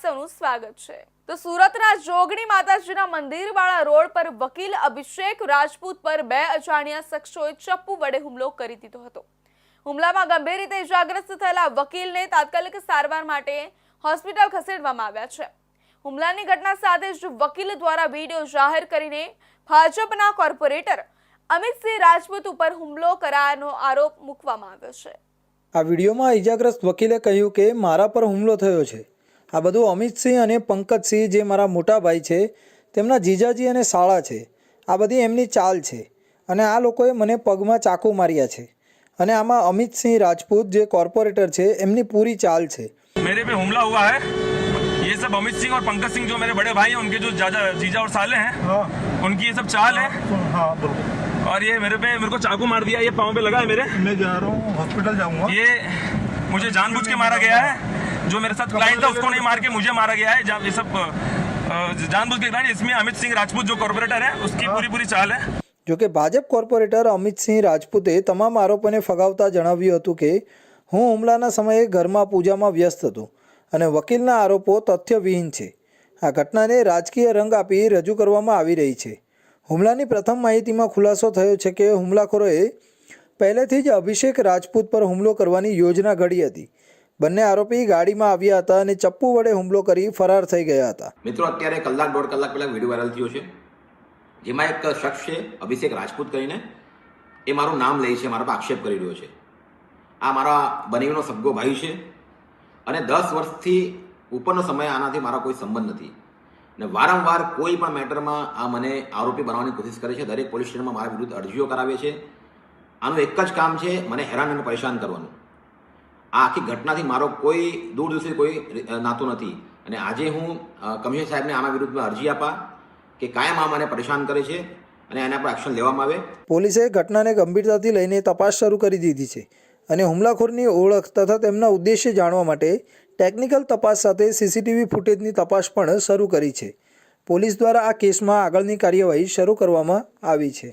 સ્વાગત છે. તો સુરતના જોગણી માતાજીના મંદિરવાળા રોડ પર વકીલ અભિષેક રાજપૂત પર બે અજાણ્યા શખ્સોએ ચપ્પુ વડે હુમલો કરી દીધો હતો. હુમલામાં ગંભીર રીતે ઇજાગ્રસ્ત થયેલા વકીલને તાત્કાલિક સારવાર માટે હોસ્પિટલ ખસેડવામાં આવ્યા છે. હુમલાની ઘટના સાથે જ વકીલ દ્વારા વીડિયો જાહેર કરીને ભાજપના કોર્પોરેટર અમિતસિંહ રાજપૂત ઉપર હુમલો કરાયાનો આરોપ મૂકવામાં આવ્યો છે. આ વિડીયોમાં ઇજાગ્રસ્ત વકીલે કહ્યું કે મારા પર હુમલો થયો છે. આ બધું અમિતસિંહ અને પંકજસિંહ જે મારા મોટા ભાઈ છે તેમના જીજાજી અને શાળા છે આ બધી એમની ચાલ છે અને આ લોકોએ મને પગમાં ચાકુ માર્યા છે અને આમાં અમિતસિંહ રાજપૂત જે કોર્પોરેટર છે એમની પૂરી ચાલ છે मेरे पे हमला हुआ है ये सब अमित सिंह और पंकज सिंह जो मेरे बड़े भाई हैं उनके जो जाजा जीजा और साले हैं हाँ उनकी ये सब चाल है सुन हाँ बोलो और ये मेरे पे मेरे को चाकू मार दिया ये पाँव पे लगा है मेरे मैं जा रहा हूँ हॉस्पिटल जाऊंगा ये मुझे जानबूझ के मारा गया है जो मेरे साथ क्लाइंट था उसको नहीं मार के मुझे मारा गया है जहाँ ये सब अ, अ, जानबूझ के क्लाइंट इसमें अमित सिंह राजपूत जो कॉर्पोरेटर है उसकी पूरी पूरी चाल है જોકે ભાજપ કોર્પોરેટર અમિતસિંહ રાજપૂતે તમામ આરોપોને ફગાવતા જણાવ્યું હતું કે હું હુમલાના સમયે ઘરમાં પૂજામાં વ્યસ્ત હતો અને વકીલના આરોપો તથ્યવિહીન છે આ ઘટનાને રાજકીય રંગ આપી રજૂ કરવામાં આવી રહી છે હુમલાની પ્રથમ માહિતીમાં ખુલાસો થયો છે કે હુમલાખોરોએ પહેલેથી જ અભિષેક રાજપૂત પર હુમલો કરવાની યોજના ઘડી હતી બંને આરોપી ગાડીમાં આવ્યા હતા અને ચપ્પુ વડે હુમલો કરી ફરાર થઈ ગયા હતા. મિત્રો, અત્યારે કલાક દોઢ કલાક પહેલાં વીડિયો વાયરલ થયો છે. જેમાં એક શખ્સ છે, અભિષેક રાજપૂત કરીને. એ મારું નામ લે છે, મારા પર આક્ષેપ કરી રહ્યો છે. આ મારા બનેવીનો સગો ભાઈ છે અને દસ વર્ષથી ઉપરનો સમય આનાથી મારા કોઈ સંબંધ નથી. ને વારંવાર કોઈ પણ મેટરમાં આ મને આરોપી બનાવવાની કોશિશ કરે છે. દરેક પોલીસ સ્ટેશનમાં મારા વિરુદ્ધ અરજીઓ કરાવે છે. આનું એક જ કામ છે, મને હેરાન અને પરેશાન કરવાનું. આ આખી ઘટનાથી મારો કોઈ દૂર કોઈ નાતો નથી. અને આજે હું કમિશનર સાહેબને આના વિરુદ્ધમાં અરજી આપા કે કાયમ આ મને પરેશાન કરે છે અને એના પર એક્શન લેવામાં આવે. પોલીસે ઘટનાને ગંભીરતાથી લઈને તપાસ શરૂ કરી દીધી છે અને હુમલાખોરની ઓળખ તથા તેમના ઉદ્દેશ્ય જાણવા માટે ટેકનિકલ તપાસ સાથે સીસીટીવી ફૂટેજની તપાસ પણ શરૂ કરી છે. પોલીસ દ્વારા આ કેસમાં આગળની કાર્યવાહી શરૂ કરવામાં આવી છે.